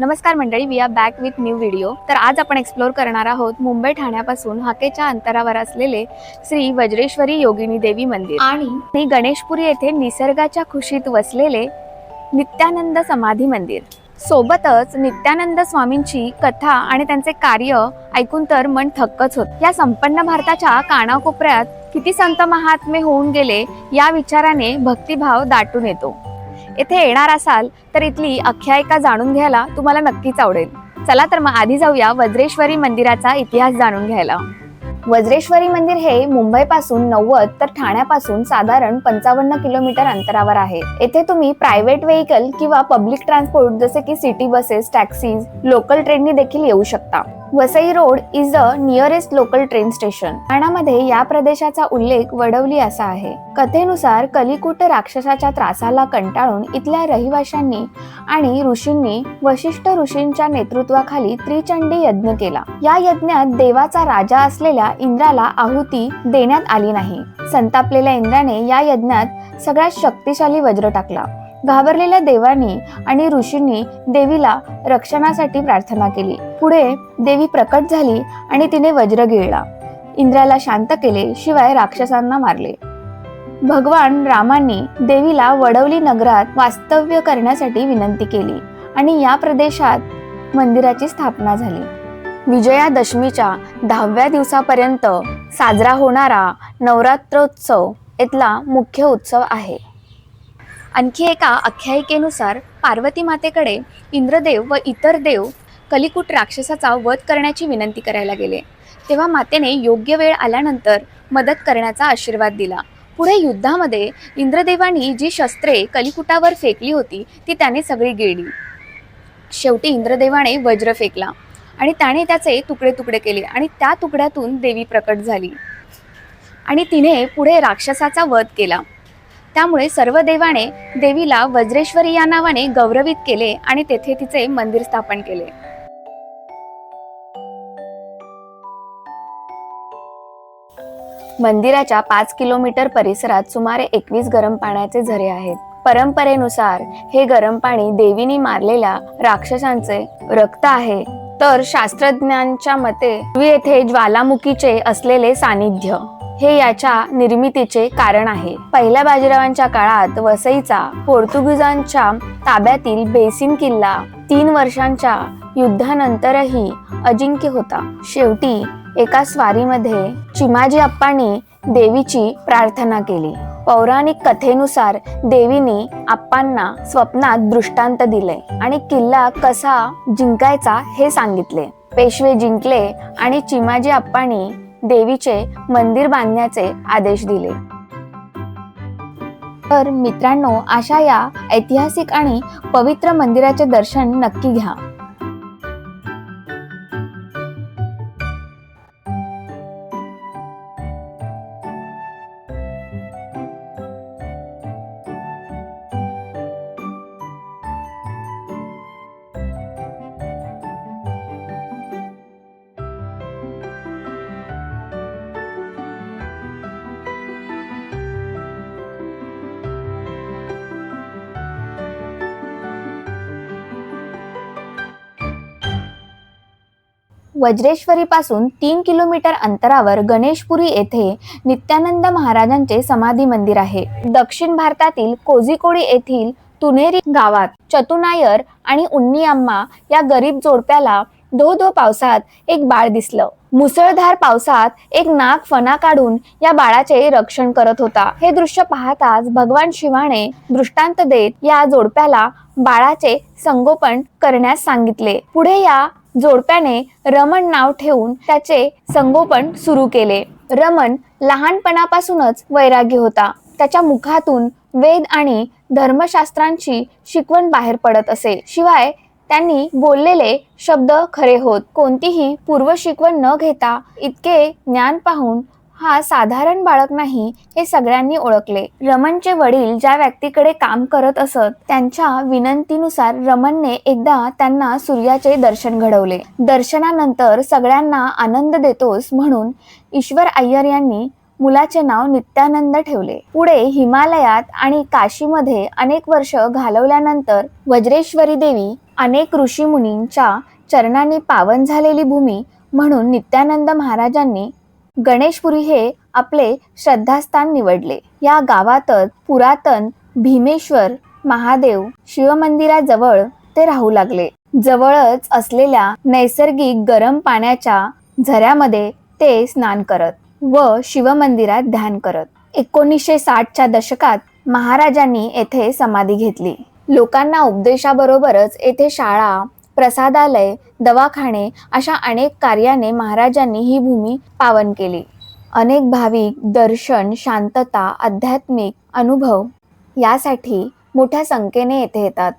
नमस्कार मंडळी we are back with new video तर आज आपण एक्सप्लोर करणार आहोत मुंबई ठाण्यापासून हाकेच्या अंतरावर असलेले श्री वज्रेश्वरी योगिनी देवी मंदिर. आणि गणेशपुरी येथे निसर्गाच्या खुशीत वसलेले नित्यानंद समाधी मंदिर. सोबतच नित्यानंद स्वामींची कथा आणि त्यांचे कार्य ऐकून तर मन थक्कच होत. या संपन्न भारताच्या कानाकोपऱ्यात किती संत महात्मे होऊन गेले या विचाराने भक्तिभाव दाटून येतो. येथे येणार असाल तर इथली आख्यायिका जाणून घ्यायला तुम्हाला नक्कीच आवडेल. चला तर मग आधी जाऊया वज्रेश्वरी मंदिराचा इतिहास जाणून घ्यायला. वज्रेश्वरी मंदिर हे मुंबईपासून नव्वद तर ठाण्यापासून साधारण पंचावन्न किलोमीटर अंतरावर आहे. येथे तुम्ही प्रायव्हेट व्हेकल किंवा पब्लिक ट्रान्सपोर्ट जसे की सिटी बसेस टॅक्सीज लोकल ट्रेननी देखील येऊ शकता. Vasai road is the nearest local train station ठाण्यामध्ये या प्रदेशाचा उल्लेख वडवली असा आहे. कथेनुसार कलिकुट राक्षसाच्या त्रासाला कंटाळून इथल्या रहिवाशांनी आणि ऋषींनी वशिष्ठ ऋषींच्या नेतृत्वाखाली त्रिचंडी यज्ञ केला. या यज्ञात देवाचा राजा असलेल्या इंद्राला आहुती देण्यात आली नाही. संतापलेल्या इंद्राने या यज्ञात सगळ्यात शक्तिशाली वज्र टाकला. घाबरलेल्या देवांनी आणि ऋषींनी देवीला रक्षणासाठी प्रार्थना केली. पुढे देवी प्रकट झाली आणि तिने वज्र गिळला. इंद्राला शांत केले शिवाय राक्षसांना मारले. भगवान रामांनी देवीला वडवली नगरात वास्तव्य करण्यासाठी विनंती केली आणि या प्रदेशात मंदिराची स्थापना झाली. विजयादशमीच्या दहाव्या दिवसापर्यंत साजरा होणारा नवरात्रोत्सव इथला मुख्य उत्सव आहे. आणखी एका आख्यायिकेनुसार पार्वती मातेकडे इंद्रदेव व इतर देव कलिकूट राक्षसाचा वध करण्याची विनंती करायला गेले. तेव्हा मातेने योग्य वेळ आल्यानंतर मदत करण्याचा आशीर्वाद दिला. पुढे युद्धामध्ये इंद्रदेवानी जी शस्त्रे कलिकुटावर फेकली होती ती त्याने सगळी गिळली. शेवटी इंद्रदेवाने वज्र फेकला आणि त्याने त्याचे तुकडे तुकडे केले आणि त्या तुकड्यातून देवी प्रकट झाली. आणि तिने पुढे राक्षसाचा वध केला. त्यामुळे सर्व देवाने देवीला वज्रेश्वरी या नावाने गौरवित केले आणि तेथे तिचे मंदिर स्थापन केले. मंदिराच्या पाच किलोमीटर परिसरात सुमारे एकवीस गरम पाण्याचे झरे आहेत. परंपरेनुसार हे गरम पाणी देवीने मारलेल्या राक्षसांचे रक्त आहे. तर शास्त्रज्ञांच्या मते येथे ज्वालामुखीचे असलेले सानिध्य हे याच्या निर्मितीचे कारण आहे. पहिल्या बाजीरावांच्या काळात वसईचा पोर्तुगीजांच्या ताब्यातील बेसिन किल्ला तीन वर्षांच्या युद्धानंतरही अजिंक्य होता. शेवटी एका स्वारीमध्ये चिमाजी अप्पांनी देवीची प्रार्थना केली. पौराणिक कथेनुसार देवीने आप्पांना स्वप्नात दृष्टांत दिले आणि किल्ला कसा जिंकायचा हे सांगितले. पेशवे जिंकले आणि चिमाजी अप्पांनी देवीचे मंदिर बांधण्याचे आदेश दिले. तर मित्रांनो अशा या ऐतिहासिक आणि पवित्र मंदिराचे दर्शन नक्की घ्या. वज्रेश्वरी पासून तीन किलोमीटर अंतरावर गणेशपुरी येथे नित्यानंद महाराजांचे समाधी मंदिर आहे. दक्षिण भारतातील कोझिकोडी येथील तुनेरी गावात चतुनायर आणि उन्नीअम्मा या गरीब जोडप्याला धो धो पावसात एक बाळ दिसलं. मुसळधार पावसात एक नाक फणा काढून या बाळाचे रक्षण करत होता. हे दृश्य पाहताच भगवान शिवाने दृष्टांत देत या जोडप्याला बाळाचे संगोपन करण्यास सांगितले. पुढे या जोडप्याने रमण नाव ठेवून त्याचे संगोपन सुरू केले. रमण लहानपणापासूनच वैरागी होता. त्याच्या मुखातून वेद आणि धर्मशास्त्रांची शिकवण बाहेर पडत असे. शिवाय त्यांनी बोललेले शब्द खरे होत. कोणतीही पूर्व शिकवण न घेता इतके ज्ञान पाहून हा साधारण बाळक नाही हे सगळ्यांनी ओळखले. रमणचे वडील ज्या व्यक्तीकडे काम करत असत त्यांच्या विनंतीनुसार रमणने एकदा त्यांना सूर्याचे दर्शन घडवले. दर्शनानंतर सगळ्यांना आनंद देतोस म्हणून ईश्वर अय्यर यांनी मुलाचे नाव नित्यानंद ठेवले. पुढे हिमालयात आणि काशीमध्ये अनेक वर्ष घालवल्यानंतर वज्रेश्वरी देवी अनेक ऋषीमुनींच्या चरणांनी पावन झालेली भूमी म्हणून नित्यानंद महाराजांनी गणेशपुरी हे आपले श्रद्धास्थान निवडले. या गावातच पुरातन भीमेश्वर महादेव शिवमंदिराजवळ ते राहू लागले. जवळच असलेल्या नैसर्गिक गरम पाण्याच्या झऱ्यामध्ये ते स्नान करत व शिवमंदिरात ध्यान करत. एकोणीसशे साठच्या दशकात महाराजांनी येथे समाधी घेतली. लोकांना उपदेशाबरोबरच येथे शाळा प्रसादालय दवाखाने अशा अनेक कार्याने महाराजांनी ही भूमी पावन केली. अनेक भाविक दर्शन शांतता आध्यात्मिक अनुभव यासाठी मोठ्या संख्येने येथे येतात.